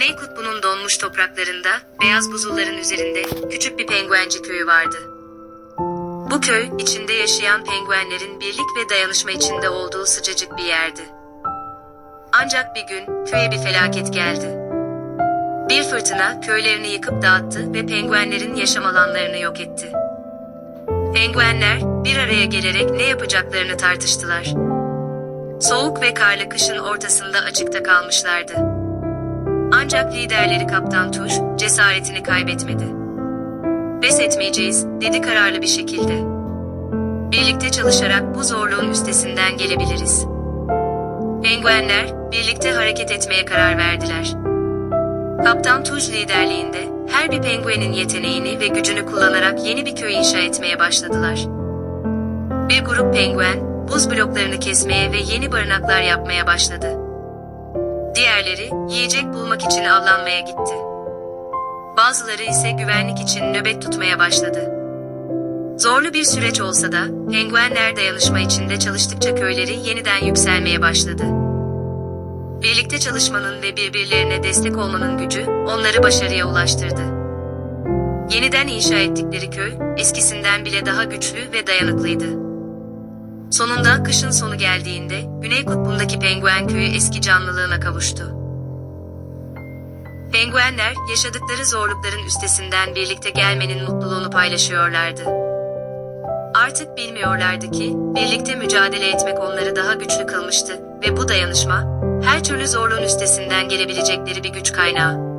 Güney Kutbu'nun donmuş topraklarında, beyaz buzulların üzerinde küçük bir penguenci köyü vardı. Bu köy, içinde yaşayan penguenlerin birlik ve dayanışma içinde olduğu sıcacık bir yerdi. Ancak bir gün köye bir felaket geldi. Bir fırtına köylerini yıkıp dağıttı ve penguenlerin yaşam alanlarını yok etti. Penguenler bir araya gelerek ne yapacaklarını tartıştılar. Soğuk ve karlı kışın ortasında açıkta kalmışlardı. Ancak liderleri Kaptan Tuş cesaretini kaybetmedi. Pes etmeyeceğiz, dedi kararlı bir şekilde. Birlikte çalışarak bu zorluğun üstesinden gelebiliriz. Penguenler birlikte hareket etmeye karar verdiler. Kaptan Tuj liderliğinde her bir penguenin yeteneğini ve gücünü kullanarak yeni bir köy inşa etmeye başladılar. Bir grup penguen buz bloklarını kesmeye ve yeni barınaklar yapmaya başladı. Diğerleri yiyecek bulmak için avlanmaya gitti. Bazıları ise güvenlik için nöbet tutmaya başladı. Zorlu bir süreç olsa da penguenler dayanışma içinde çalıştıkça köyleri yeniden yükselmeye başladı. Birlikte çalışmanın ve birbirlerine destek olmanın gücü onları başarıya ulaştırdı. Yeniden inşa ettikleri köy eskisinden bile daha güçlü ve dayanıklıydı. Sonunda kışın sonu geldiğinde Güney Kutbu'ndaki penguen köyü eski canlılığına kavuştu. Penguenler yaşadıkları zorlukların üstesinden birlikte gelmenin mutluluğunu paylaşıyorlardı. Artık bilmiyorlardı ki birlikte mücadele etmek onları daha güçlü kılmıştı ve bu dayanışma her türlü zorluğun üstesinden gelebilecekleri bir güç kaynağı.